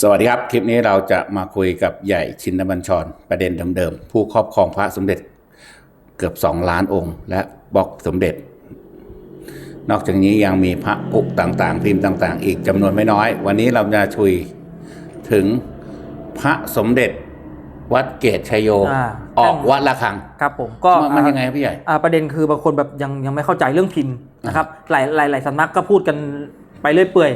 สวัสดีครับ คลิปนี้เราจะมาคุยกับใหญ่ชินบัญชร ประเด็นเดิมๆ ผู้ครอบครองพระสมเด็จเกือบ 2 ล้านองค์ และบล็อกสมเด็จ นอกจากนี้ยังมีพระปุกต่างๆ พิมพ์ต่างๆ อีกจำนวนไม่น้อย วันนี้เราจะคุยถึงพระสมเด็จวัดเกตชัยโยอ่าออกวัดละคังครับผมก็มันมันยังไงครับพี่ใหญ่อ่าประเด็นคือบางคนแบบยังยังไม่เข้าใจเรื่องพิมพ์นะครับหลายหลายหลายสำนักก็พูดกันไปเรื่อยเปื่อย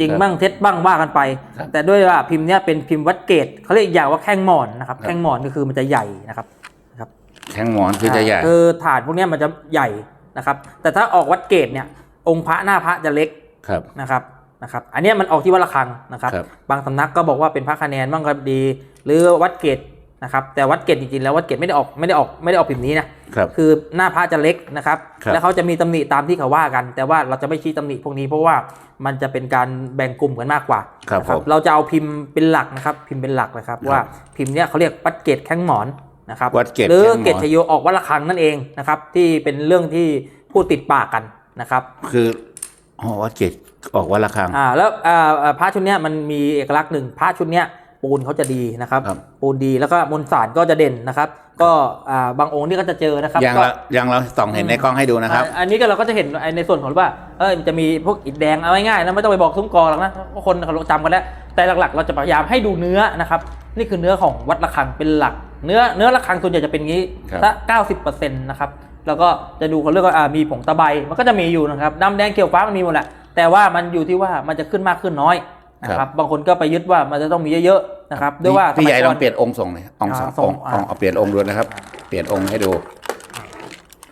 จริงครับบ้างเท็จบ้างว่ากันไป ครับ แต่ด้วยว่าพิมพ์เนี้ยเป็นพิมพ์วัดเกตเขาเรียกอีกอย่างว่าแข้งหมอนนะครับครับแข้งหมอนก็คือมันจะใหญ่นะครับนะครับแข้งหมอนคือจะใหญ่ คือฐานพวกเนี้ยมันจะใหญ่นะครับ แต่ถ้าออกวัดเกตเนี่ย องค์พระหน้าพระจะเล็กครับ นะครับนะครับ อันเนี้ยมันออกที่วัดระฆังนะครับ ครับ บางสำนักก็บอกว่าเป็นพระคะแนนบ้างก็ดี หรือวัดเกต นะครับแต่วัดเกตจริงๆแล้ววัดเกตไม่ได้ออกไม่ได้ออกไม่ได้ออกพิมพ์นี้นะครับคือหน้าพระจะเล็กนะครับครับแล้วเขาจะมีตำหนิตามที่เขาว่ากัน แต่ว่าเราจะไม่ชี้ตำหนิพวกนี้เพราะว่ามันจะเป็นการแบ่งกลุ่มกันมากกว่าครับนะผมเราจะเอาพิมพ์เป็นหลักนะครับพิมพ์เป็นหลักนะครับครับว่าพิมพ์เนี้ยเขาเรียกวัดเกตแข้งหมอนนะครับวัดเกตหรือแข้งหมอน เกตชโยออกวัดระฆังนั่นเองนะครับที่เป็นเรื่องที่พูดติดปากกันนะครับ คืออ๋อวัดเกตออกวัดละคังอ่าแล้วอ่าอ่าพระชุดเนี้ยมันมีเอกลักษณ์หนึ่งพระชุดเนี้ย ปูนเขาจะดีนะครับครับ ปูนดีแล้วก็มวลสารก็จะเด่นนะครับ ก็อ่าบางองค์นี่ก็จะเจอนะครับอย่างก็ เราอย่างเราส่องเห็นในกล้องให้ดูนะครับ อ่าอันนี้ก็เราก็จะเห็นไอ้ในส่วนของว่าเออมันจะมีพวกอิฐแดงเอาง่ายๆนะไม่ต้องไปบอกซุ้มกอหรอกนะเพราะคนเขาจำกันแล้วแต่หลักๆ เราจะพยายามให้ดูเนื้อนะครับ นี่คือเนื้อของวัดระฆังเป็นหลัก เนื้อเนื้อระฆังส่วนใหญ่จะเป็นอย่างนี้ครับถ้าเก้าสิบเปอร์เซ็นต์นะครับแล้วก็จะดูเขาเรียกว่าอ่ามีผงตะไบมันก็จะมีอยู่นะครับดำแดงเขียวฟ้ามันมีหมดแหละแต่ว่ามันอยู่ที่ว่ามันจะขึ้นมากขึ้นน้อย นะครับบางคนก็ไปยึดว่ามันจะต้องมีเยอะๆนะครับด้วยว่าพี่ใหญ่สมัยลก่องเปลี่ยนองค์ทรงหน่อยองค์ทรงอ่าทรงองค์อ่าองค์เอาเปลี่ยนองค์ดูนะครับ เปลี่ยนองค์ให้ดู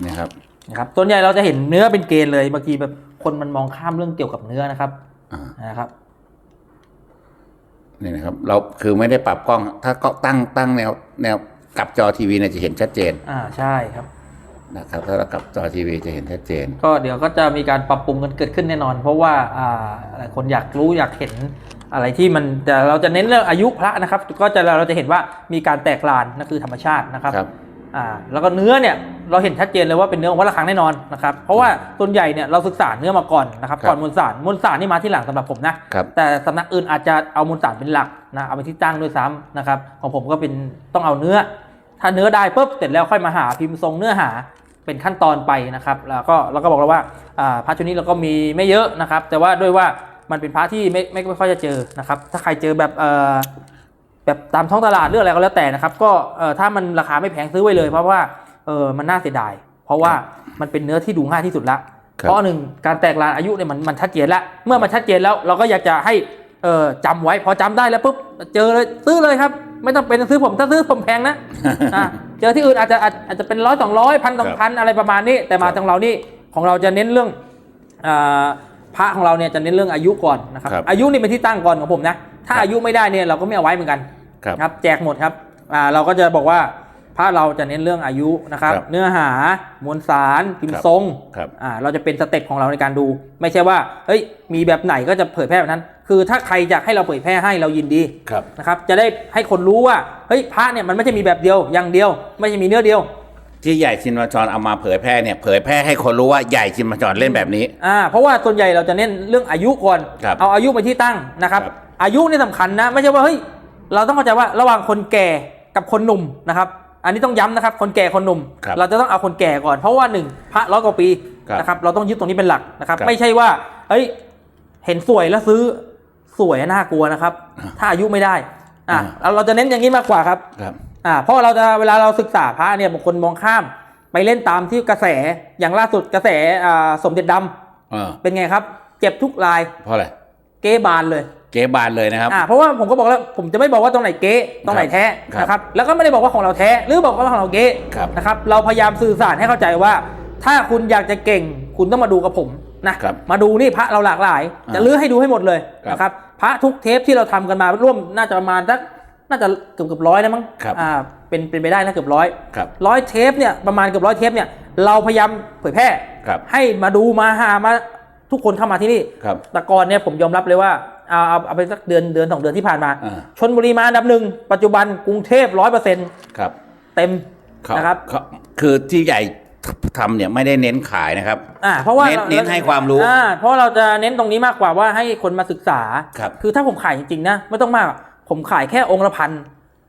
นี่ครับนะครับส่วนใหญ่เราจะเห็นเนื้อเป็นเกณฑ์เลยบางทีแบบคนมันมองข้ามเรื่องเกี่ยวกับเนื้อนะครับอ่านะครับนี่นะครับ เราคือไม่ได้ปรับกล้อง ถ้าก็ตั้งตั้งแนวแนวกลับจอทีวีเนี่ยจะเห็นชัดเจน อ่าใช่ครับ นะครับถ้าเรากลับจอทีวีจะเห็นชัดเจน ก็เดี๋ยวก็จะมีการปรับปรุงกันเกิดขึ้นแน่นอน เพราะว่าอ่าหลายคนอยากรู้อยากเห็นอะไรที่มันแต่เราจะเน้นเรื่องอายุพระนะครับ ก็จะเราจะเห็นว่ามีการแตกลานนั่นคือธรรมชาตินะครับครับอ่าแล้วก็เนื้อเนี่ยเราเห็นชัดเจนเลยว่าเป็นเนื้อของวัดระฆังแน่นอนนะครับเพราะว่าส่วนใหญ่เนี่ยเราศึกษาเนื้อมาก่อนนะครับครับก่อนมวลสารมวลสารนี่มาที่หลังสำหรับผมนะครับแต่สำนักอื่นอาจจะเอามวลสารเป็นหลักนะเอาไปนที่ตั้งด้วยซ้ำนะครับของผมก็เป็นต้องเอาเนื้อ ถ้าเนื้อได้ปุ๊บเสร็จแล้วค่อยมาหาพิมพ์ทรงเนื้อหาเป็นขั้นตอนไปนะครับ แล้วก็เราก็บอกแล้วว่าอ่าพระชุดนี้เราก็มีไม่เยอะนะครับ แต่ว่าด้วยว่ามันเป็นพระที่ไม่ไม่ไม่ค่อยจะเจอนะครับ ถ้าใครเจอแบบเอ่อแบบตามท้องตลาดหรืออะไรก็แล้วแต่นะครับ ก็เอ่อถ้ามันราคาไม่แพงซื้อไว้เลย เพราะว่าเออมันน่าเสียดาย เพราะว่ามันเป็นเนื้อที่ดูง่ายที่สุดละครับเพราะหนึ่งการแตกลานอายุเนี่ยมันมันชัดเจนแล้ว เมื่อมันชัดเจนแล้วเราก็อยากจะให้เออจำไว้พอจำได้แล้วปุ๊บเจอเลยซื้อเลยครับ ไม่ต้องเป็นซื้อผมถ้าซื้อผมแพงนะอะเจอที่อื่นอาจจะอาจอาจจะเป็นร้อยสองร้อยพันสองพันอะไรประมาณนี้ แต่มาครับทางเรานี่ของเราจะเน้นเรื่องอ่าพระของเราเนี่ยจะเน้นเรื่องอายุก่อนนะครับครับอายุนี่เป็นที่ตั้งก่อนของผมนะ ถ้าครับอายุไม่ได้เนี่ยเราก็ไม่เอาไว้เหมือนกันครับครับแจกหมดครับอ่าเราก็จะบอกว่า พระเราจะเน้นเรื่องอายุนะครับ ครับเนื้อหามวลสารพิมครัพ์บทรงครับ อ่าเราจะเป็นสเต็ปของเราในการดู ไม่ใช่ว่าเฮ้ยมีแบบไหนก็จะเผยแพร่แบบนั้น คือถ้าใครอยากให้เราเผยแพร่ให้เรายินดีครับ นะครับจะได้ให้คนรู้ว่าเฮ้ยพระเนี่ยมันไม่ใช่มีแบบเดียวอย่างเดียว ไม่ใช่มีเนื้อเดียว ที่ใหญ่ชินบัญชรเอามาเผยแพร่เนี่ยเผยแพร่ให้คนรู้ว่าใหญ่ชินบัญชรเล่นแบบนี้ อ่าเพราะว่าส่วนใหญ่เราจะเน้นเรื่องอายุก่อนครับเอาอายุไปนที่ตั้งนะครับ ครับอายุนี่สำคัญนะ ไม่ใช่ว่าเฮ้ยเราต้องเข้าใจว่าระหว่างคนแก่กับคนหนุ่มนะครับ อันนี้ต้องย้ำนะครับ คนแก่คนหนุ่ม ครับเราจะต้องเอาคนแก่ก่อน เพราะว่าหนึ่งพระร้อยกว่าปีครับนะครับ เราต้องยึดตรงนี้เป็นหลักนะครับ ครับไม่ใช่ว่าเฮ้ย เห็นสวยแล้วซื้อสวยน่ากลัวนะครับ ถ้าอายุไม่ได้ อ่าอ่าเราเราจะเน้นอย่างนี้มากกว่าครับ ครับ อ่าเพราะเราจะเวลาเราศึกษาพระเนี่ยบางคนมองข้ามไปเล่นตามที่กระแสอย่างล่าสุดกระแสอ่าสมเด็จดำเออเป็นไงครับ เจ็บทุกรายเพราะอะไร เก๊บานเลย เก๋บานเลยนะครับอ่าเพราะว่าผมก็บอกแล้วผมจะไม่บอกว่าตรงไหนเก๊ตรงไหนแท้ครับนะครับแล้วก็ไม่ได้บอกว่าของเราแท้หรือบอกว่าของเราเก๊ครับนะครับเราพยายามสื่อสารให้เข้าใจว่า ถ้าคุณอยากจะเก่ง คุณต้องมาดูกับผมนะครับมาดูนี่พระเราหลากหลายอ่าจะลื้อให้ดูให้หมดเลยครับนะครับพระทุกเทปที่เราทำกันมาร่วมน่าจะประมาณสักน่าจะเกือบเกือบร้อยนะมั้งครับอ่าเป็นเป็นไปได้นะเกือบร้อยครับร้อยเทปเนี่ยประมาณเกือบร้อยเทปเนี่ยเราพยายามเผยแพร่ครับให้มาดูมาหามาทุกคนเข้ามาที่นี่ครับแต่ก่อนเนี่ยผมยอมรับเลยว่า เอาเอาเอาไปสักเดือนเดือนสองเดือนที่ผ่านมาอ่าชนบุรีมาอันดับหนึ่งปัจจุบันกรุงเทพร้อยเปอร์เซ็นต์ครับเต็มเขานะครับเขาคือที่ใหญ่ทำเนี่ยไม่ได้เน้นขายนะครับอ่าเพราะว่าเน้นราเน้นให้ความรู้อ่าเพราะเราจะเน้นตรงนี้มากกว่าว่าให้คนมาศึกษาครับคือถ้าผมขายจริงๆนะไม่ต้องมากผมขายแค่องค์ละพัน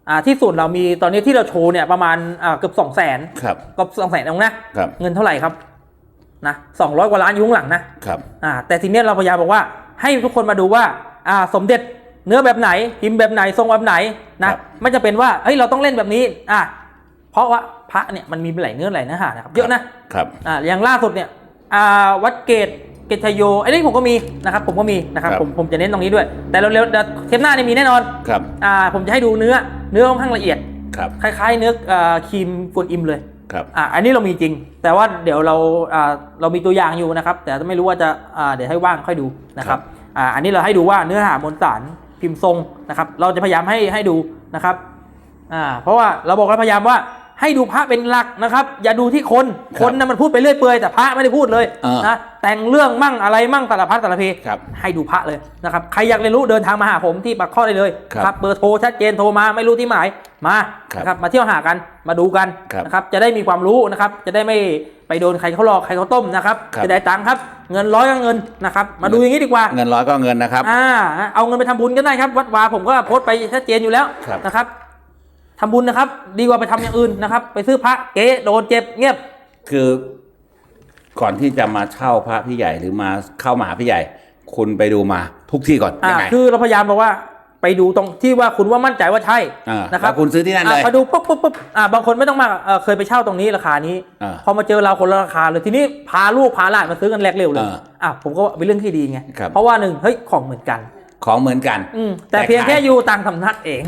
อ่าที่สุดเรามีตอนนี้ที่เราโชว์เนี่ยประมาณอ่าเกือบสองแสนครับเกือบสองแสนองค์นะครับเงินเท่าไหร่ครับนะสองร้อยกว่าล้านอยุ่ข้างหลังนะครับอ่าแต่ทีเนี้ยเราพยายามบอกว่าให้ทุกคนมาดูว่า อ่าสมเด็จเนื้อแบบไหนพิมพ์แบบไหนทรงแบบไหนนะครับ ไม่จะเป็นว่าเฮ้ยเราต้องเล่นแบบนี้อ่าเพราะว่าพระเนี่ยมันมีหลายเนื้อหลายเนื้อหานะครับ เยอะนะครับอ่าอย่างล่าสุดเนี่ยอ่าวัดเกตเกตชยโยไอ้นี่ผมก็มีนะครับผมก็มีนะครับครับผมผมจะเน้นตรงนี้ด้วย แต่เร็วๆเดี๋ยวเทปหน้าเนี่ยมีแน่นอนครับ อ่าผมจะให้ดูเนื้อเนื้อค่อนข้างละเอียด ครับคล้าย ๆ เนื้ออ่าครีมฟูนอิมเลยครับ อ่าอันนี้เรามีจริง แต่ว่าเดี๋ยวเราอ่าเรามีตัวอย่างอยู่นะครับ แต่ไม่รู้ว่าจะอ่าเดี๋ยวให้ว่างค่อยดูนะครับ อ่าอันนี้เราให้ดูว่าเนื้อหามวลสารพิมพ์ทรงนะครับ เราจะพยายามให้ให้ดูนะครับอ่าเพราะว่าเราบอกเราพยายามว่าให้ดูพระเป็นหลักนะครับ อย่าดูที่คนคคนนะมันพูดไปเรื่อยเปื่อยแต่พระไม่ได้พูดเลยนะ แต่งเรื่องมั่งอะไรมั่งสารพัดสารเพครับให้ดูพระเลยนะครับใครอยากเรียนรู้เดินทางมาหาผมที่ปากข้อได้เลยครับเบอร์โทรชัดเจนโทรมาไม่รู้ที่หมายมาครับนะครับมาเที่ยวหากันมาดูกันครับนะครับจะได้มีความรู้นะครับจะได้ไม่ไปโดนใครเขาหลอกใครเขาต้มนะครับครับ จะได้ตังค์ครับเงินร้อยก็เงินนะครับมาดูอย่างนี้ดีกว่า เงินร้อยก็เงินนะครับ อ่าเอาเงินไปทำบุญก็ได้ครับวัดวาผมก็โพสต์ไปชัดเจนอยู่แล้วครับ นะครับทำบุญนะครับ ดีกว่าไปทำอย่างอื่นนะครับ ไปซื้อพระเก๊โดนเจ็บเงียบ คือ ก่อนที่จะมาเช่าพระพี่ใหญ่หรือมาเข้ามาหาพี่ใหญ่ คุณไปดูมาทุกที่ก่อนอ่ายังไงคือเราพยายามบอกว่าไปดูตรงที่ว่าคุณว่ามั่นใจว่าใช่อ่านะครับแล้วคุณซื้อที่นั่นเลย อ่าพอดูปุ๊บปุ๊บปุ๊บอ่าบางคนไม่ต้องมากเอ่อเคยไปเช่าตรงนี้ราคานี้ อ่าพอมาเจอเราคนละราคาเลยทีนี้พาลูกพาหลานมาซื้อกันแลกเร็วเลยอ่าอะผมก็ว่าเป็นเรื่องที่ดีไงครับ เพราะว่าหนึ่งเฮ้ยของเหมือนกัน ของเหมือนกัน อืมแต่แต่เพียงขายแค่อยู่ต่างสำนักเอง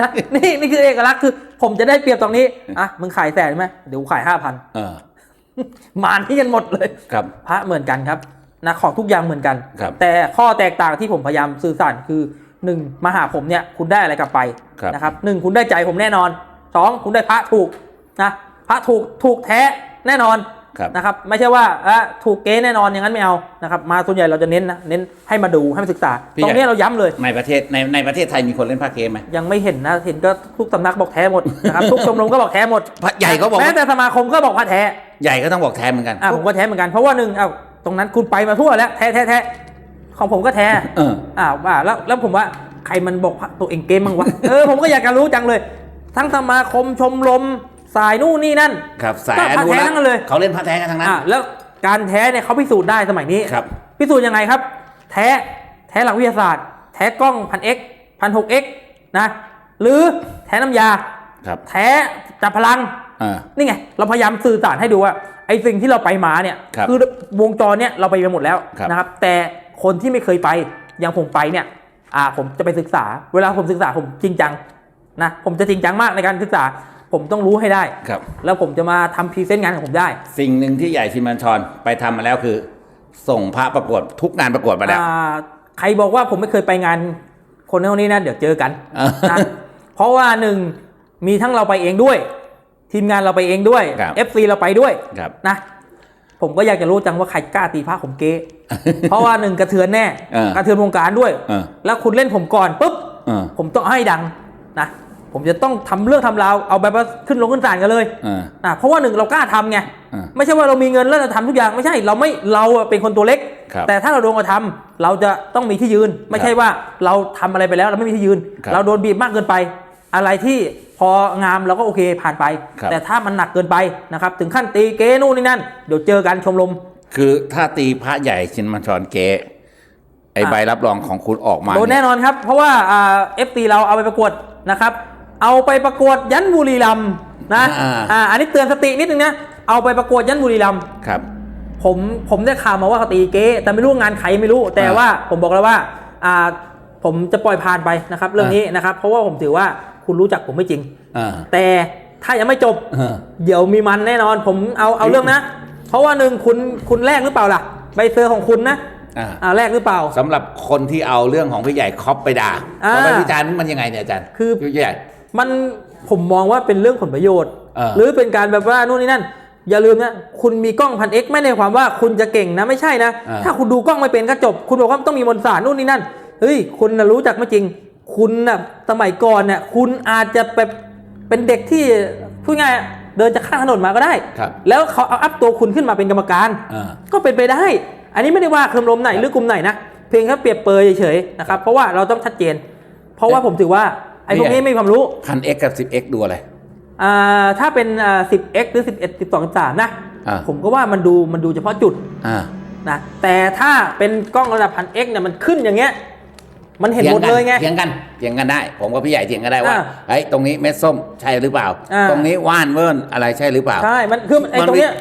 นะนี่นี่คือเอกลักษณ์คือ ผมจะได้เปรียบตรงนี้อะมึงขายแสนไหมเดี๋ยวกูขายห้าพัน เออ มาที่กันหมดเลยครับ พระเหมือนกันครับนะของทุกอย่างเหมือนกันครับแต่ข้อแตกต่างที่ผมพยายามสื่อสารคือหนึ่งมาหาผมเนี่ยคุณได้อะไรกลับไปครับนะครับหนึ่งคุณได้ใจผมแน่นอนสองคุณได้พระถูกนะพระถูกถูกแท้แน่นอนครับนะครับ ไม่ใช่ว่าอะถูกเก๊แน่นอนอย่างนั้นไม่เอานะครับ มาส่วนใหญ่เราจะเน้นนะเน้นให้มาดูให้มาศึกษาพี่ตรงเนี้ยเราย้ำเลยในประเทศในในประเทศไทยมีคนเล่นพระเกมไหมยังไม่เห็นนะเห็นก็ทุกสำนักบอกแท้หมดนะครับทุกชมรมก็บอกแท้หมดพระใหญ่ก็บอกว่าแม้แต่สมาคมก็บอกพระแท้ ใหญ่ก็ต้องบอกแท้เหมือนกันอะผมก็แท้เหมือนกันเพราะว่าหนึ่งเอ้าตรงนั้นคุณไปมาทั่วแล้วแท้แท้แท้ของผมก็แท้เอออ่าว่าแล้วแล้วผมว่าใครมันบอกว่าตัวเองเกมบ้างวะเออผมก็อยากจะรู้จังเลย ทั้งสมาคมชมรมสายนู่นนี่นั่นครับสายก็อพระนุแท้รักทั้ษ์งนั้นเลยเขาเล่นพระแท้กันทั้งนั้นอ่าแล้วการแท้เนี่ยเขาพิสูจน์ได้สมัยนี้ครับพิสูจน์ยังไงครับ แท้แท้หลักวิทยาศาสตร์ แท้กล้องพันเอ็กพันหกเอ็กนะหรือแท้น้ำยาครับแท้จับพลังอ่า นี่ไงเราพยายามสื่อสารให้ดูว่าไอ้สิ่งที่เราไปมาเนี่ยครับอวงจรเนี่ยเราไปมาหมดแล้วครับนะครับ แต่คนที่ไม่เคยไปอย่างผมไปเนี่ย อ่า ผมจะไปศึกษา เวลาผมศึกษาผมจริงจังนะผมจะจริงจังมากในการศึกษา ผมต้องรู้ให้ได้ครับ แล้วผมจะมาทำพรีเซนต์งานของผมได้ สิ่งหนึ่งที่ใหญ่ชินบัญชรไปทำมาแล้วคือ ส่งพระประกวดทุกงานประกวดมาแล้วอ่าใครบอกว่าผมไม่เคยไปงาน คนเท่านี้นะเดี๋ยวเจอกันอ่านนะเพราะว่าหนึ่งมีทั้งเราไปเองด้วย ทีมงานเราไปเองด้วยครับ FC เราไปด้วยครับนะผมก็อยากจะรู้จังว่าใครกล้าตีพระผมเก๊เพราะว่าหนึ่งกระเทือนแน่เออกระเทือนวงการด้วยเออแล้วคุณเล่นผมก่อนปุ๊บเออผมต้องให้ดังนะผมจะต้องทำเรื่องทำราวเอาแบบว่าขึ้นลงขึ้นศาลกันเลยเออนะเพราะว่าหนึ่งเรากล้าทำไงเออไม่ใช่ว่าเรามีเงินแล้วเราทำทุกอย่างไม่ใช่เราไม่เราอะเป็นคนตัวเล็กครับแต่ถ้าเราโดนกระทำเราจะต้องมีที่ยืน ไม่ใช่ว่าเราทำอะไรไปแล้วเราไม่มีที่ยืนครับเราโดนบีบมากเกินไป อะไรที่พ องามเราก็โอเคผ่านไป ครับ แต่ถ้ามันหนักเกินไปนะครับ ถึงขั้นตีเก้นู่นนี่นั่น เดี๋ยวเจอกันชมรม คือถ้าตีพระใหญ่ชินบัญชรเก๊ไออะ ใบรับรองของคุณออกมาโดนแน่นอนครับ เพราะว่าอ่าเอฟซีเราเอาไปประกวดนะครับ เอาไปประกวดยันบุรีรัมย์นะอ่า อ่าอันนี้เตือนสตินิดนึงนะเอาไปประกวดยันบุรีรัมย์ครับ ผมผมได้ข่าวมาว่าเขาตีเก๊แต่ไม่รู้งานใครไม่รู้ แต่อ่าว่าผมบอกแล้วว่าอ่าผมจะปล่อยผ่านไปนะครับ เรื่องอ่านี้นี้นะครับ เพราะว่าผมถือว่า คุณรู้จักผมไม่จริงอ่าแต่ถ้ายังไม่จบเออเดี๋ยวมีมันแน่นอน ผมเอาเอาเรื่องนะ เพราะว่าหนึ่งคุณคุณแลกหรือเปล่าล่ะ ใบเซอร์ของคุณนะอ่าอ่าแลกหรือเปล่าสำหรับคนที่เอาเรื่องของพี่ใหญ่ครอปไปด่าอ่าเอาไปวิจารณ์นี่มันยังไงเนี่ยอาจารย์คือพี่ใหญ่มันผมมองว่าเป็นเรื่องผลประโยชน์เออหรือเป็นการแบบว่านู่นนี่นั่น อย่าลืมนะ คุณมีกล้องพันเอ็กไม่ในความว่าคุณจะเก่งนะไม่ใช่นะเออถ้าคุณดูกล้องไม่เป็นก็จบ คุณบอกว่าต้องมีมนต์สารนู่นนี่นั่นเฮ้ยคุณนะรู้จักไม่จริง คุณนะสมัยก่อนเนี่ยคุณอาจจะแบบเป็นเด็กที่พูดง่ายๆเดินจากข้างถนนมาก็ได้ครับแล้วเขาเอาอัพตัวคุณขึ้นมาเป็นกรรมการอ่าก็เป็นไปได้ อันนี้ไม่ได้ว่าเคลมลมไหนหรือกลุ่มไหนนะ เพียงแค่เปรียบเปรยเฉยๆนะครับ เพราะว่าเราต้องชัดเจน เพราะว่าผมถือว่าไอ้พวกนี้ไม่มีความรู้พัน X กับ 10X ดูอะไร อ่า ถ้าเป็นอ่า 10x หรือ11 12 13นะอ่าผมก็ว่ามันดูมันดูเฉพาะจุดอ่านะ แต่ถ้าเป็นกล้องระดับพัน x เนี่ยมันขึ้นอย่างเงี้ย มันเห็นหมดเลยไงเถียงกันเถียงกันได้ ผมกับพี่ใหญ่เถียงกันได้ว่าอ่าเฮ้ยตรงนี้เม็ดส้มใช่หรือเปล่าอ่า ตรงนี้ว่านเวิร์นอะไรใช่หรือเปล่าใช่มันคือไอ้มันตรงเนี้ย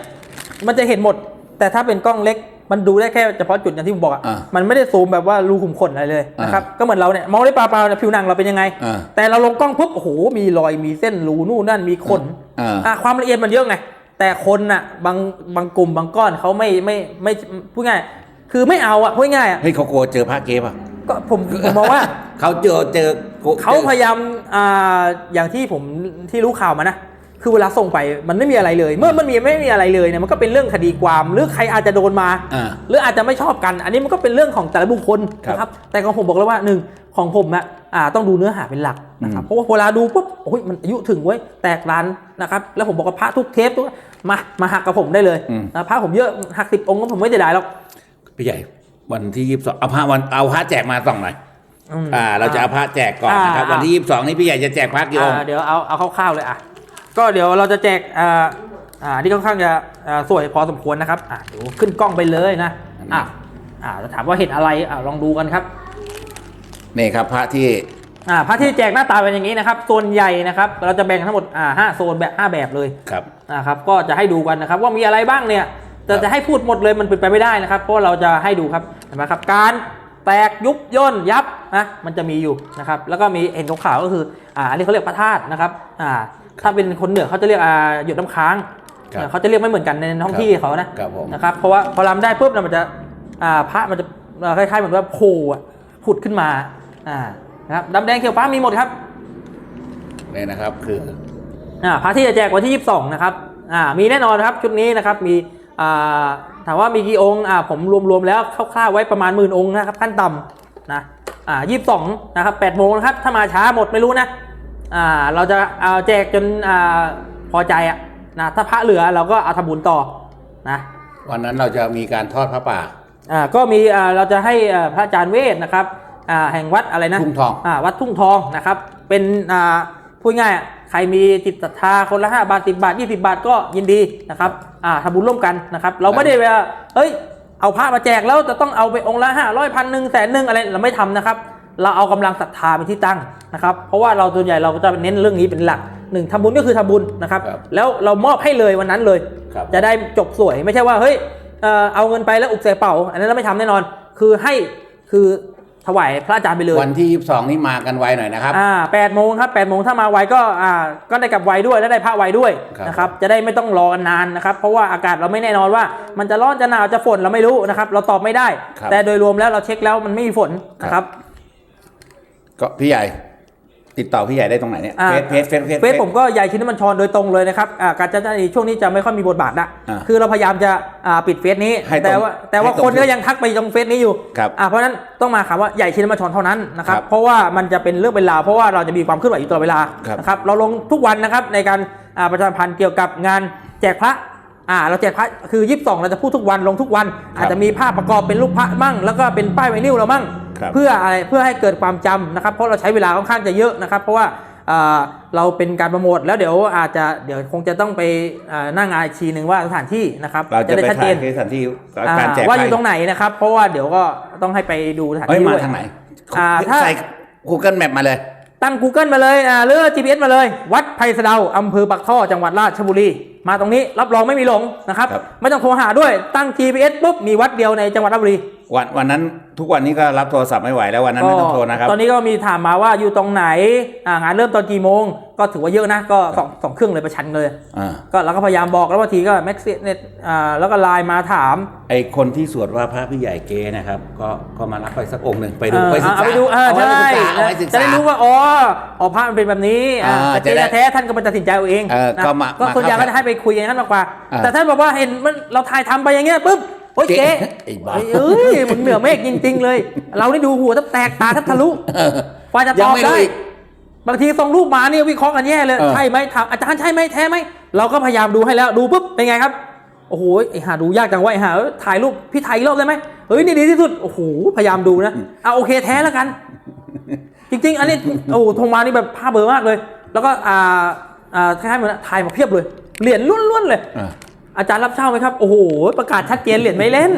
มันจะเห็นหมด แต่ถ้าเป็นกล้องเล็กมันดูได้แค่เฉพาะจุดอย่างที่ผมบอกอะอ่ามันไม่ได้ซูมแบบว่ารูขุมขนอะไรเลยนะครับ ก็เหมือนเราเนี่ยมองได้เปล่าๆเนี่ยผิวหนังเราเป็นยังไงอ่าแต่เราลงกล้องปุ๊บโอ้โหมีรอยมีเส้นรูนู่นนั่นมีขนอ่าอะความละเอียดมันเยอะไง แต่คนน่ะบางบางกลุ่มบางก้อนเขาไม่ไม่ไม่พูดง่าย คือไม่เอาอะพูดง่ายอะ เฮ้ยเขากลัวเจอพระเก๊ป่ะ ก็ผมผมมองว่า เขาเจอเจอเขาพยายามอ่าอย่างที่ผมที่รู้ข่าวมานะคือเวลาส่งไปมันไม่มีอะไรเลย เมื่อมันมีไม่มีอะไรเลยเนี่ยมันก็เป็นเรื่องคดีความหรือใครอาจจะโดนมาอ่าหรืออาจจะไม่ชอบกัน อันนี้มันก็เป็นเรื่องของแต่ละบุคคลครับนะครับ แต่ของผมบอกแล้วว่าหนึ่งของผมอะอ่าต้องดูเนื้อหาเป็นหลักนะครับอืมเพราะว่าเวลาดูปุ๊บโอ้ยมันอายุถึงเว้ยแตกร้านนะครับแล้วผมบอกว่าพระทุกเทปทุกมามาหักกับผมได้เลยนะพระผมเยอะหักสิบองค์ก็ผมไม่ได้ได้หรอกพี่ใหญ่ วันที่ยี่สิบสองเอาพระวันเอาพระแจกมาส่องหน่อยอืมอ่า เราจะเอาพระแจกก่อนนะครับอ่าวันที่ยี่สิบสองนี้พี่ใหญ่จะแจกพระกี่องค์ อ่าเดี๋ยวเอาเอาคร่าวๆเลยอะก็เดี๋ยวเราจะแจกอ่าอ่าที่ค่อนข้างจะอ่าสวยพอสมควรนะครับอ่าเดี๋ยวขึ้นกล้องไปเลยนะอะอ่าจะถามว่าเห็นอะไรอ่าลองดูกันครับนี่ครับพระที่อ่าพระที่แจกหน้าตาเป็นอย่างนี้นะครับโซนใหญ่นะครับ เราจะแบ่งทั้งหมดอ่าห้าโซนแบบห้าแบบเลยครับนะครับ ก็จะให้ดูกันนะครับ ว่ามีอะไรบ้างเนี่ย จะจะให้พูดหมดเลยมันเป็นไปไม่ได้นะครับ เพราะว่าเราจะให้ดูครับเห็นไหมครับการแตกยุบย่นยับนะมันจะมีอยู่นะครับแล้วก็มีเห็นขาวๆก็คืออ่าอันนี้เขาเรียกพระธาตุนะครับอ่าถ้าเป็นคนเหนือเขาจะเรียกอ่าหยดน้ำค้างครับเขาจะเรียกไม่เหมือนกันในท้องที่เขานะครับผมนะครับเพราะว่าพอรำได้ปุ๊บเนี่ยมันจะอ่าพระมันจะเอ่อคล้ายๆเหมือนว่าโผล่อะผุดขึ้นมาอ่านะครับดำแดงเขียวฟ้ามีหมดครับนี่นะครับคืออ่าพระที่จะแจกวันที่ 22 นะครับอ่ามีแน่นอนครับชุดนี้นะครับมีอ่า ถามว่ามีกี่องค์อ่าผมรวมๆแล้วคร่าวๆไว้ประมาณหมื่นองค์นะครับขั้นต่ำนะอ่า22นะครับ8โมงนะครับถ้ามาช้าหมดไม่รู้นะอ่าเราจะเอาแจกจนอ่าพอใจอะนะถ้าพระเหลือเราก็เอาทำบุญต่อนะวันนั้นเราจะมีการทอดพระป่าอ่าก็มีอ่าเราจะให้อ่าพระอาจารย์เวทนะครับอ่าแห่งวัดอะไรนะทุ่งทองอ่าวัดทุ่งทองนะครับเป็นอ่าพูดง่ายๆอะ ใครมีจิตศรัทธาคนละ 5 บาท 10 บาท 20 บาทก็ยินดีนะครับอ่าทำบุญร่วมกันนะครับ เราไม่ได้ว่าเฮ้ย เอาพระมาแจกแล้วจะต้องเอาไปองค์ละห้าร้อยพันหนึ่งแสนหนึ่งอะไรเราไม่ทำนะครับ เราเอากำลังศรัทธาเป็นที่ตั้งนะครับ เพราะว่าเราส่วนใหญ่เราก็จะเน้นเรื่องนี้เป็นหลักหนึ่งทำบุญก็คือทำบุญนะครับครับ แล้วเรามอบให้เลยวันนั้นเลยครับจะได้จบสวยไม่ใช่ว่าเฮ้ยเอ่อเอาเงินไปแล้วอุกใส่เป๋าอันนั้นเราไม่ทำแน่นอน คือให้คือ ถวายพระอาจารย์ไปเลย วันที่ยี่สิบสองนี้มากันไวหน่อยนะครับ อ่าแปดโมงครับแปดโมงถ้ามาไวก็อ่าก็ได้กลับไวด้วยและได้พระไวด้วยครับ นะครับ จะได้ไม่ต้องรอกันนานนะครับ เพราะว่าอากาศเราไม่แน่นอนว่า มันจะร้อนจะหนาวจะฝนเราไม่รู้นะครับ เราตอบไม่ได้ ครับ แต่โดยรวมแล้วเราเช็คแล้วมันไม่มีฝนนะครับ ก็พี่ใหญ่ ติดต่อพี่ใหญ่ได้ตรงไหนเนี่ยอ่า เฟซเฟซเฟซเฟซ เฟซผมก็ใหญ่ชินมันชรโดยตรงเลยนะครับอ่าการจัดการช่วงนี้จะไม่ค่อยมีบทบาทละอ่าคือเราพยายามจะอ่าปิดเฟซนี้ ให้ตรงแต่ว่าแต่ว่าให้ตรงคนก็ยังทักไปตรงเฟซนี้อยู่ครับอ่าเพราะฉะนั้นต้องมาคำว่าใหญ่ชินมันชรเท่านั้นนะครับครับเพราะว่ามันจะเป็นเรื่องเป็นราวเพราะว่าเราจะมีความเคลื่อนไหวอยู่ตลอดเวลาครับ นะครับเราลงทุกวันนะครับในการอ่าประชาสัมพันธ์เกี่ยวกับงานแจกพระ อ่าเราแจกพระคือ22เราจะพูดทุกวันลงทุกวัน อาจจะมีภาพประกอบเป็นรูปพระมั่ง แล้วก็เป็นป้ายไวนิลเรามั่งครับเพื่ออะไรเพื่อให้เกิดความจำนะครับเพราะเราใช้เวลาค่อนข้างจะเยอะนะครับเพราะว่าอ่าเราเป็นการโปรโมทแล้วเดี๋ยวอาจจะเดี๋ยวคงจะต้องไปอ่าหน้างานอีกทีหนึ่งว่าสถานที่นะครับเราจะได้ไปชัดเจถ่ายนที่สถานที่อ่าการแจกว่าอยู่ไปตรงไหนนะครับเพราะว่าเดี๋ยวก็ต้องให้ไปดูสถานเฮ้ยที่มาด้วยทางไหนอ่าถ้าใส่ Google Map มาเลย ตั้ง Google มาเลยอ่าหรือ GPS มาเลย วัดไผ่สะเดาอำเภอปักท่อจังหวัดราชบุรี มาตรงนี้รับรองไม่มีหลงนะครับ ครับ ไม่ต้องโทรหาด้วยตั้ง GPS ปุ๊บมีวัดเดียวในจังหวัดราชบุรี วันวันนั้นทุกวันนี้ก็รับโทรศัพท์ไม่ไหวแล้ววันนั้นไม่ต้องโทรนะครับ ตอนนี้ก็มีถามมาว่าอยู่ตรงไหนอ่างานเริ่มตอนกี่โมง ก็ถือว่าเยอะนะ ก็สองสองเครื่องเลยประชันเลยอ่าก็เราก็พยายามบอกแล้วบางทีก็แม็กซ์เน็ตอ่าแล้วก็ไลน์มาถาม ไอคนที่สวดว่าพระพี่ใหญ่เกนะครับ ก็ก็มารับไปสักองค์หนึ่งไปดูเออไปศึกเอาษาไปดูอ่าเอาไว้ใช่ศึกษาเอาไว้ศึกจะษาได้รู้ว่าอ๋ออ๋อพระมันเป็นแบบนี้อ่าอ่าแต่จะได้แท้ๆท่านก็มาตัดสินใจเอาเองเออนะก็มาก็มาส่วนใหญ่เข้าก็จะให้ไปคุยอย่างนั้นมากกว่าอ่า แต่ท่านบอกว่าเห็นมันเราถ่ายทำไปอย่างเงี้ยปุ๊บ โอ๊ยเจ๊เจ๊ไอ้บ้าเอ้ยมึงเหนือเมฆจริงๆเลย เราได้ดูหัวแทบแตกตาแทบทะลุกว่าจะตยังอบไม่ได้รู้อีกบางทีส่งรูปมาเนี่ยวิเคราะห์กันแย่เลยเออใช่ไหมถามอาจารย์ใช่ไหมแท้ไหมเราก็พยายามดูให้แล้วดูปุ๊บเป็นไงครับโอ้โหไอหาดูยากจังวะไอหาเอ้ยถ่ายรูปพี่ถ่ายอีกรอบได้ไหมเฮ้ยนี่ดีที่สุดโอ้โหพยายามดูนะอะโอเคแท้แล้วกัน จริง ๆ อันนี้โอ้โหโทรมานี่แบบภาพเบลอมากเลย แล้วก็อ่าอ่าคล้ายๆเหมือนถ่ายมาเพียบเลยเหรียญล้วนๆเลย อ่าอาจารย์รับเช่าไหมครับ โอ้โห ประกาศชัดเจนเหรียญไม่เล่น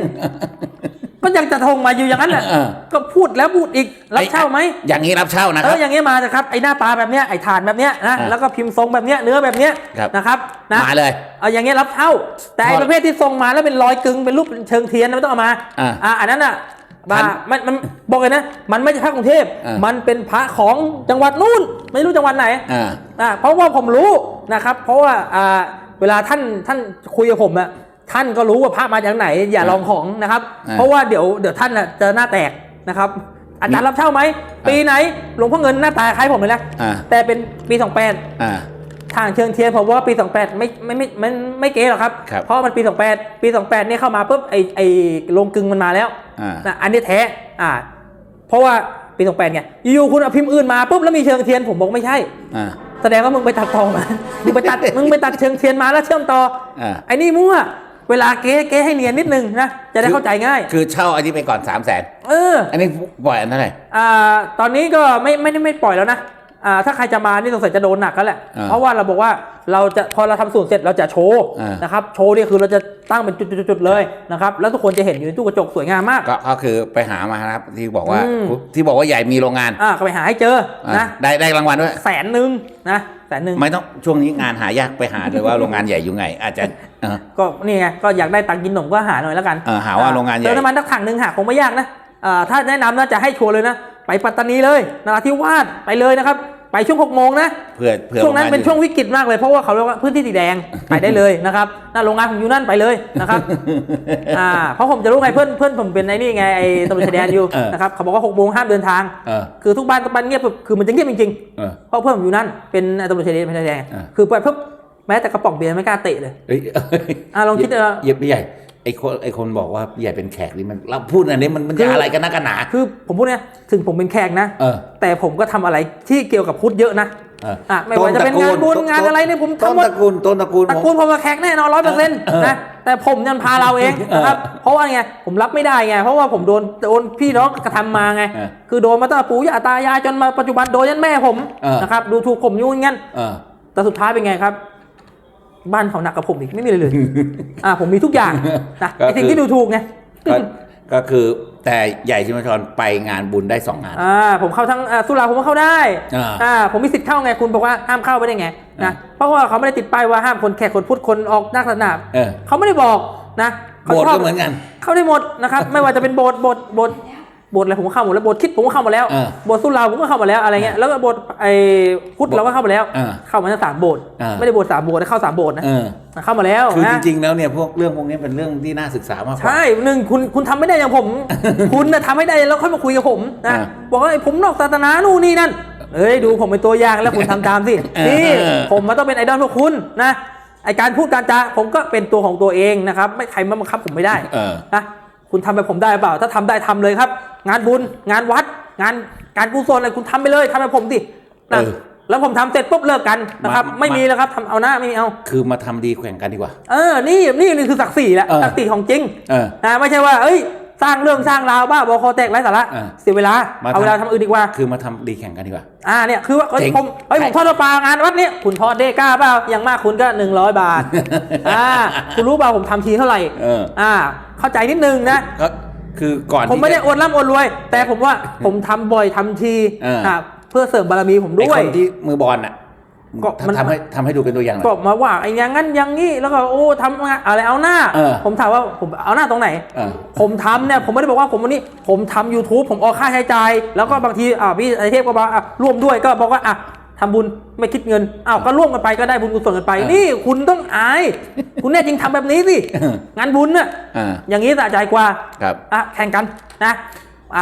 ก็ยังจะทงมาอยู่อย่างนั้นแหละเออ ก็พูดแล้วพูดอีกรับเช่าไหมอย่างนี้รับเช่านะเอครัอบอย่างเงี้ยมานะครับไอ้หน้าตาแบบเนี้ยไอ้ฐานแบบเนี้ยนะอ่าแล้วก็พิมพ์ทรงแบบเนี้ยเนื้อแบบเนี้ยครับ นะครับนะมาเลย เอาอย่างเงี้ยรับเช่า แต่ไอ้ทอดประเภทที่ทรงมาแล้วเป็นรอยกึ่งเป็นรูปเชิงเทียนนะไม่ต้องเอามาอ่าอ่าอันนั้นอะบ้าทันมันมันบอกเลยนะ มันไม่ใช่พระกรุงเทพอ่ามั มันเป็นพระของจังหวัดนู่นไม่รู้จังหวัดไหน อ่า อ่าเพราะว่าผมรู้นะครับ เพราะว่าอ่า เวลาท่านท่านคุยกับผมอะท่านก็รู้ว่าพระมาจากไหน อย่าลองของนะครับอ่าเพราะว่าเดี๋ยวเดี๋ยวท่านน่ะจะหน้าแตกนะครับ อาจารย์รับเช่าไหม ปีไหนหลวงพ่อเงินหน้าตาคล้ายผมเลยนะอ่าแต่เป็นปีสองแปดอ่าทางเชิงเทียนผมว่าปี 28 ไม่ไม่ไม่ไม่ไม่เก๋หรอกครับครับเพราะมันปี 28 ปี 28เนี่ยเข้ามาปุ๊บไอไอโรงกลึงมันมาแล้วอ่านะอันนี้แท้อ่า เพราะว่าปี 28ไงอยู่ๆคุณเอาพิมพ์อื่นมาปุ๊บแล้วมีเชิงเทียนผมบอกไม่ใช่อ่า แสดงว่ามึงไปตัดต่อมา มึงไปตัด มึงไปตัดเชิงเทียนมาแล้วเชื่อมต่ออ่าไอ้นี่มั่ว เวลาเก๊เก๊ให้เนียนนิดนึงนะ จะได้เข้าใจง่าย คือเช่าอันนี้ไปก่อนสามแสนเออ อันนี้ปล่อยอันเท่าไหร่อ่า ตอนนี้ก็ไม่ไม่ได้ไม่ปล่อยแล้วนะ อ่าถ้าใครจะมานี่สงสัยจะโดนหนักแล้วแหละ อ่าเพราะว่าเราบอกว่าเราจะพอเราทำสูตรเสร็จเราจะโชว์อ่าน นะครับ โชว์เนี่ยคือเราจะตั้งเป็นจุดๆๆๆเลยนะครับ แล้วทุกคนจะเห็นอยู่ในตู้กระจกสวยงามมาก ก็ก็คือไปหามานะครับ ที่บอกว่าอืม ที่บอกว่าใหญ่มีโรงงานอ่าก็ไปหาให้เจออ่านะได้ได้รางวัลด้วย แสนหนึ่งนะแสนหนึ่งไม่ต้องช่วงนี้งานหายากไปหาเลยว่าโรงงานใหญ่อยู่ไง อาจจะเออ ก็นี่ไงก็อยากได้ตังค์กินขนมก็หาหน่อยแล้วกันเออหาว่าโรงงานใหญ่ เติมน้ำมันสักถังหนึ่งหาคงไม่ยากนะอ่าถ้าแนะนำน่าจะให้ชัวร์เลยนะ ไปปัตตานีเลยนราธิวาสไปเลยนะครับ ไปช่วงหกโมงนะเพื่อเพื่อช่วงนั้นโรเป็นอยู่ช่วงวิกฤตมากเลยเพราะว่าเขาเรียกว่าพื้นที่สีแดงไปได้เลยนะครับหน้าโรงงานผมอยู่นั่นไปเลยนะครับอ่าเพราะผมจะรู้ไงเพื่อนเพื่อนผมเป็นไอ้นี่ไงไอ้ตำรวจชายแดนอยู่เออนะครับเขาบอกว่าหกโมงห้ามเดินทางเออคือทุกบ้านทุกบ้านเงียบปุ๊บคือมันจะเงียบจริงเออๆเพราะเพื่อนผมอยู่นั่นเป็นตำรวจชายแดนชายแดนเออคือไปปุ๊บแม้แต่กระป๋องเบียร์ไม่กล้าเตะเลยเอ้ยอะลองคิดดูนะเหยียบพี่ใหญ่ ไอ้คนไอ้คนบอกว่าพี่ใหญ่เป็นแขกนี่มันเราพูดอันนี้มันมันจะอะไรกันนักกันหนาคือผมพูดเนี่ยถึงผมเป็นแขกนะเออแต่ผมก็ทำอะไรที่เกี่ยวกับพุทธเยอะนะเอออะไม่ว่าจะเป็นต้งานบุญต้งานอะไรเนี่ยผมต้นทำหมดตระกูลต้นตระกูลตระกูลผมมาแขกแน่นอนร้อยเปอร์เซ็นต์เออนะแต่ผมยันพาเราเองนะครับเพราะว่าไงผมรับไม่ได้ไงเพราะว่าผมโดนโดนพี่น้องกระทำมาไงเออคือโดนมาตั้งแต่ปู่ย่าตายายจนมาปัจจุบันโดนยันแม่ผมเออนะครับดูถูกผมอยุ่งงั้นเออแต่สุดท้ายเป็นไงครับ บ้านเขาหนักกับผมอีกไม่มีอะไรเลย อ่าผมมีทุกอย่างนะก็ไอ้สิ่งคือที่ดูถูกไงก็ก็คือแต่ใหญ่ชิมชรไปงานบุญได้สองงานอ่าผมเข้าทั้งอ่าสุราผมก็เข้าได้อ่าผมมีสิทธิ์เข้าไงคุณบอกว่าห้ามเข้าไปได้ไงอ่านะเพราะว่าเขาไม่ได้ติดป้ายว่าห้ามคนแขกคนพูดคนออกนักศาสนาเออเขาไม่ได้บอกนะขาโบสถ์ชบก็เหมือนกัน เข้าได้หมดนะครับ ไม่ว่าจะเป็นโบสถ์โบสถ์โบสถ์โบสถ์อะไรผมก็เข้าหมดแล้วโบสถ์คริดผมก็เข้ามาแล้วเออโบสถ์สุราผมก็เข้ามาแล้วอะไรเงี้ยแล้วก็โบสถ์ไอ้พุทธเราก็เข้ามาแล้วเออเข้ามาทั้งสามโบสถ์เออไม่ได้โบสถ์สามโบสถ์นะเข้าสามโบสถ์นะเออเข้ามาแล้วคือจนะริงๆแล้วเนี่ยพวกเรื่องพวกนี้เป็นเรื่องที่น่าศึกษามากกว่าใช่หนึ่งคุณคุณทำไม่ได้อย่างผม คุณนะทำไม่ได้แล้วค่อยมาคุยกับผมนะอ่าบอกว่าไอ้ผมนอกศาสนานู่นนี่นั่นเอ้ยดูผมเป็นตัวอย่างแล้วคุณทำตามสิเออนี่ผมมันต้องเป็นไอดอลพวกคุณนะไอการพูดการจาผมก็เป็นตัวของตัวเองนะครับ ไม่ใครมาบังคับผมไม่ได้เออนะ คุณทำแบบผมได้เปล่า ถ้าทำได้ทำเลยครับ งานบุญงานวัด งานการกุศลอะไรคุณทำไปเลยทำแบบผมสินะเออแล้วผมทำเสร็จปุ๊บเลิกกันนะครับมาไม่มีแล้วครับทำเอาหน้าไม่มีเอา คือมาทำดีแข่งกันดีกว่า เออนี่นี่นี่คือศักดิ์ศรีแหละเออศักดิ์ศรีของจริงเออนะไม่ใช่ว่า เอ้ย สร้างเรื่องสร้างราวบ้าบอคอแตกไร้สาระเออเสียเวลามาเอาเวลาทำทำอื่นดีกว่า คือมาทำดีแข่งกันดีกว่า อ่าเนี่ยคือว่าเอ้ยเจ๋งผมเฮ้ยผมใครทอดปลางานวัดเนี่ยคุณทอดได้กล้าเปล่าอย่างมากคุณก็หนึ่งร้อยบาท อ่าคุณรู้เปล่าผมทำทีเท่าไหร่เออ อ่า เข้าใจนิดนึงนะ ก็คือก่อนผมไม่ได้ที่ อวดร่ำอวดรวย แต่ผมว่าผมทำบ่อยทำทีเอออ่่าเพื่อเสริมบารมีผมไอ้ด้วคยนที่มือบอลน่ะ ก็มันทำให้ทำให้ดูเป็นตัวอย่างหน่อยก็มาว่าไอ้อย่างงั้นอย่างงี้แล้วก็โอ้ทำงานอะไรเอาหน้าเออผมถามว่าผมเอาหน้าตรงไหนเออผมทำเนี่ยผมไม่ได้บอกว่าผมวันนี้ ผมทำ YouTube ผมออกค่าใช้จ่ายแล้วก็บางทีอ่าพี่ไอเทพก็บอกอะร่วมด้วยก็บอกว่าอะทำบุญไม่คิดเงินอ้าวก็ร่วมกันไปก็ได้บุญกุศลกันไปเออนี่คุณต้องอาย คุณแน่จริงทำแบบนี้สิเอองานบุญน่ะอ่าอย่างนี้สะใจกว่าครับอะแข่งกันนะอะ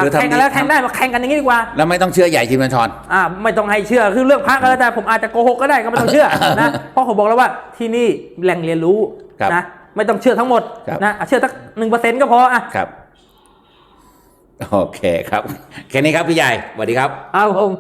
คือทำแข่งกันแล้วดีแข่งได้มาแข่งกันอย่างนี้ดีกว่าแล้วไม่ต้องเชื่อใหญ่ชิมชร อ่าไม่ต้องให้เชื่อคือเรื่องพระก็แล้วแต่ผมอาจจะโกหกก็ได้ก็ไม่ต้องเชื่อนะ เพราะผมบอกแล้วว่าที่นี่แหล่งเรียนรู้ครับนะไม่ต้องเชื่อทั้งหมดครับ นะอะเชื่อสักหนึ่งเปอร์เซ็นต์ก็พออะครับ โอเคครับ แค่นี้ครับพี่ใหญ่สวัสดีครับ เอาผม